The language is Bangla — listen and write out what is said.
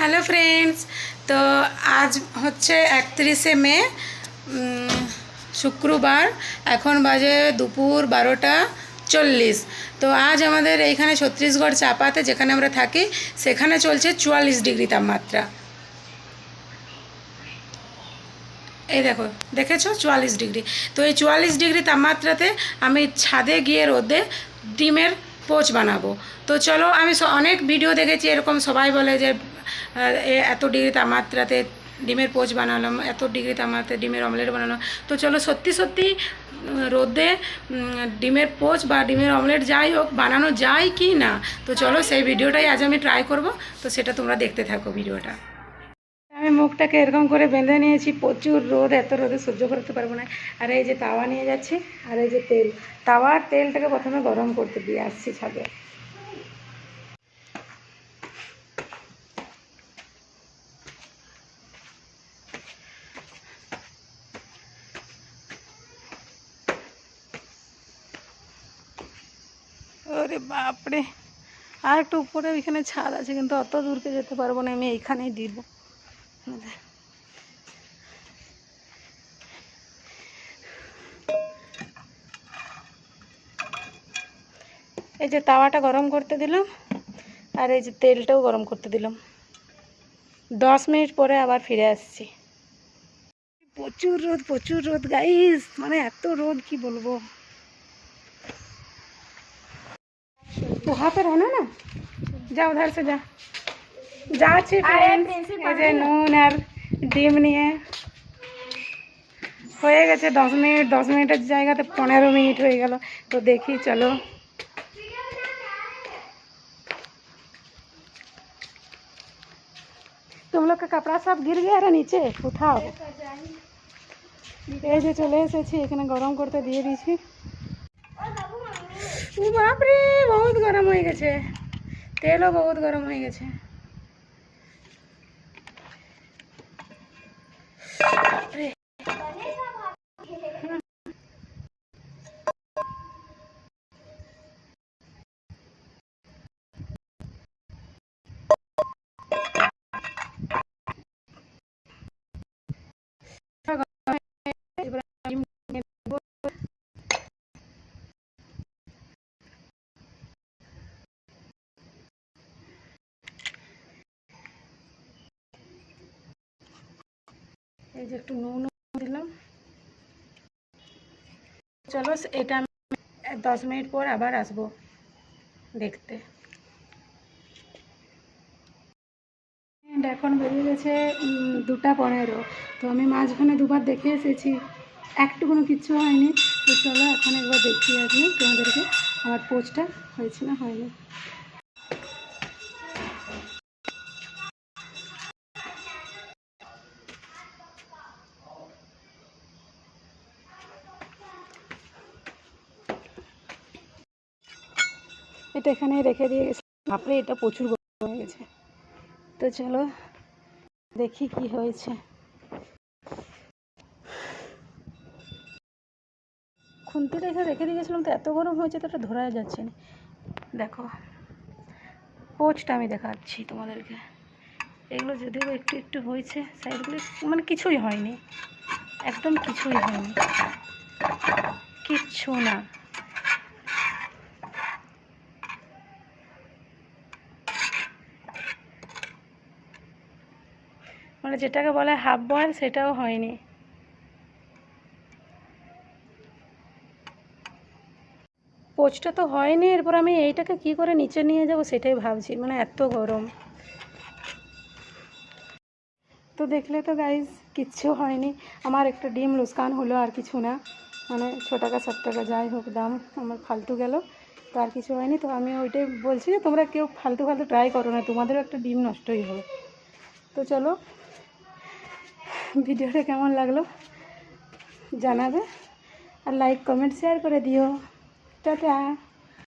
হ্যালো ফ্রেন্ডস, তো আজ হচ্ছে একত্রিশে মে শুক্রবার, এখন বাজে দুপুর বারোটা চল্লিশ। তো আজ আমাদের এইখানে ছত্তিশগড় চাপাতে যেখানে আমরা থাকি, সেখানে চলছে চুয়াল্লিশ ডিগ্রি তাপমাত্রা। এই দেখো, দেখেছ? চুয়াল্লিশ ডিগ্রি। তো এই চুয়াল্লিশ ডিগ্রি তাপমাত্রাতে আমি ছাদে গিয়ে রোদে ডিমের পোচ বানাবো। তো চলো, আমি অনেক ভিডিও দেখেছি, এরকম সবাই বলে যে এত ডিগ্রি তাপমাত্রাতে ডিমের পোচ বানালাম, এত ডিগ্রি তাপমাত্রাতে ডিমের অমলেট বানালাম। তো চলো, সত্যি সত্যি রোদে ডিমের পোচ বা ডিমের অমলেট যাই হোক, বানানো যায় কি না? তো চলো, সেই ভিডিওটাই আজ আমি ট্রাই করব। তো সেটা তোমরা দেখতে থাকো ভিডিওটা মুখটাকে এরকম করে বেঁধে নিয়েছি। প্রচুর রোদ, এত রোদে সহ্য করতে পারব না। আর এই যে তাওয়া নিয়ে যাচ্ছি, আর এই যে তেল। তাওয়ার তেলটাকে প্রথমে গরম করতে দিয়ে আসছি ছাদে। ওরে বাপরে! আর একটু উপরে ওইখানে ছাদ আছে, কিন্তু অত দূরকে যেতে পারব না, আমি এইখানেই দিব। এই যে তাওয়াটা গরম করতে দিলাম, আর এই যে তেলটাও গরম করতে দিলাম। দশ মিনিট পরে আবার ফিরে আসছি। প্রচুর রোদ প্রচুর রোদ গাইস মানে এত রোদ, কি বলব? তো হাতে রো না যাও উধার সে যা। যাচ্ছি friends। এই যে নুন আর ডিম নিয়ে হয়ে গেছে দশ মিনিট দশ মিনিটের জায়গাতে পনেরো মিনিট হয়ে গেল তো দেখি চলো तुम लोग का कपड़ा सब गिर गया रे नीचे उठाओ এই যে চলে এসেছি এখানে গরম করতে দিয়ে দিয়েছি ও বাপরে বহুত গরম হয়ে গেছে তেলও বহুত গরম হয়ে গেছে বাপরে। এই যে একটু নুন দিলাম। চলো, এটা আমি দশ মিনিট পর আবার আসব দেখতে। এখন বেরিয়ে গেছে দুটা পনেরো। তো আমি মাঝখানে দুবার দেখে এসেছি। একটুকুনো কিচ্ছু হয়নি। তো চলো, এখন একবার দেখিয়ে আসি তোমাদেরকে। আমার পোচটা হয়েছে না হয়নি। এটা এখানে রেখে দিয়ে গেছি। বাপরে, এটা প্রচুর গরম হয়ে গেছে। তো চলো, দেখি কি হয়েছে। খুন্তিটা এখানে রেখে দিয়ে গেছিলাম, তো এত গরম হয়েছে তো এটা ধরা যাচ্ছে না। দেখো, পোচটা আমি দেখাচ্ছি তোমাদেরকে। এগুলো যদিও একটু একটু হয়েছে, সাইডগুলো মানে কিছুই হয়নি। একদম কিছুই হয়নি। কিচ্ছু না। মানে যেটাকে বলে হাফ বয়েল সেটাও হয়নি। পোচটা তো হয়নি, এরপর আমি এইটাকে কি করে নিচে নিয়ে যাব সেটাই ভাবছি মানে এত গরম। তো দেখলে তো গাইজ কিচ্ছু হয়নি। আমার একটা ডিম লুসকান হলো আর কিছু না। মানে ছ টাকা, সাত টাকা, যাই হোক, দাম আমার ফালতু গেল, তো আর কিছু হয়নি। তো আমি ওইটাই বলছি যে তোমরা কেউ ফালতু ফালতু ট্রাই করো না, তোমাদেরও একটা ডিম নষ্টই হবে। তো চলো ভিডিওটা কেমন লাগল জানাবে আর লাইক কমেন্ট শেয়ার করে দিও। টাটা।